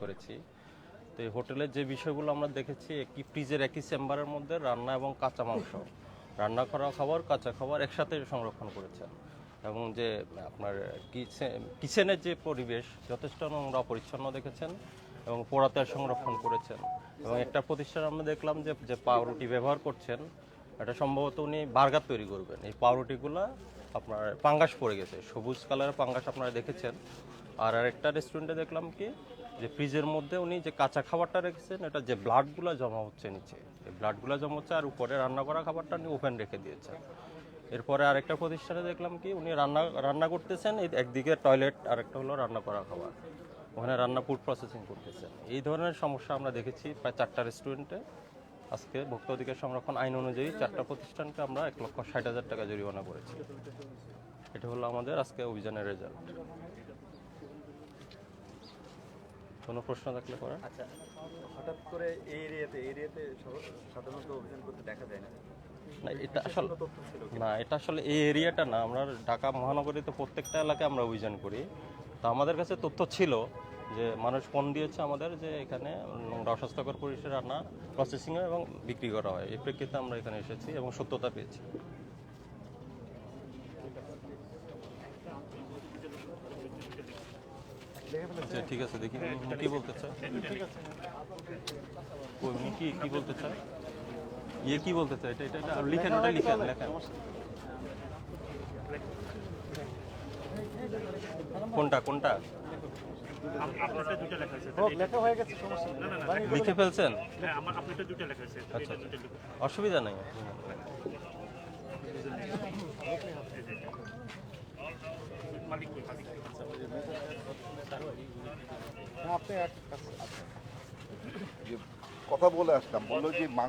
করেছি। তো এই হোটেলের যে বিষয়গুলো আমরা দেখেছি, একই ফ্রিজের একই চেম্বারের মধ্যে রান্না এবং কাঁচা মাংস। রান্না করা খাবার, কাঁচা খাবার একসাথে সংরক্ষণ করেছেন। এবং যে আপনার কিচেনের যে পরিবেশ, যথেষ্ট নোংরা, পরিচ্ছন্ন দেখেছেন এবং পোড়াতে সংরক্ষণ করেছেন। এবং একটা প্রতিষ্ঠান আমরা দেখলাম যে যে পাউরুটি ব্যবহার করছেন, এটা সম্ভবত উনি বার্গার তৈরি করবেন। এই পাউরুটিগুলো আপনার পাঙ্গাস পড়ে গেছে। সবুজ কালারের পাঙ্গাস আপনারা দেখেছেন। আর আরেকটা রেস্টুরেন্টে দেখলাম কি, যে ফ্রিজের মধ্যে উনি যে কাঁচা খাবারটা রেখেছেন, এটা যে ব্লাডগুলো জমা হচ্ছে নিচে। এই ব্লাডগুলো জমা হচ্ছে আর উপরে রান্না করা খাবারটা উনি ওপেন রেখে দিয়েছেন। এরপরে আরেকটা প্রতিষ্ঠানে দেখলাম কি, উনি রান্না রান্না করতেছেন একদিকে টয়লেট আরেকটা হলো রান্না করা খাবার। ওখানে রান্না ফুড প্রসেসিং করতেছেন। এই ধরনের সমস্যা আমরা দেখেছি প্রায় চারটা রেস্টুরেন্টে আজকে ভোক্তা অধিকার সংরক্ষণ আইন অনুযায়ী চারটা প্রতিষ্ঠানকে আমরা এক লক্ষ ষাট হাজার টাকা জরিমানা করেছি। এটা হলো আমাদের আজকে অভিযানের রেজাল্ট কোনো প্রশ্ন থাকলে করেন আচ্ছা হঠাৎ করে এই এরিয়াতে এরিয়াতে সাধারণত অভিযান করতে দেখা যায় না। না এটা আসলে না এটা আসলে এই এরিয়াটা না। আমরা ঢাকা মহানগরীতে প্রত্যেকটা এলাকায় আমরা অভিযান করি। তো আমাদের কাছে তথ্য ছিল যে মানুষ ফোন দিয়েছে আমাদের যে এখানে নোংরা অস্বাস্থ্যকর পরিবেশে রান্না প্রসেসিং এবং বিক্রি করা হয়। এই প্রেক্ষিতে আমরা এখানে এসেছি এবং সত্যতা পেয়েছি। আচ্ছা ঠিক আছে দেখি। কি বলতে চায়? কই, কি কি বলতে চায়? ইয়ে কি বলতে চায়? এটা এটা আর লিখেন ওটা লিখেন লেখেন। কোনটা কোনটা? লেখা ফেলছেন? হ্যাঁ আচ্ছা। অসুবিধা নেই। কথা বলে আসলাম বলল যে মাংস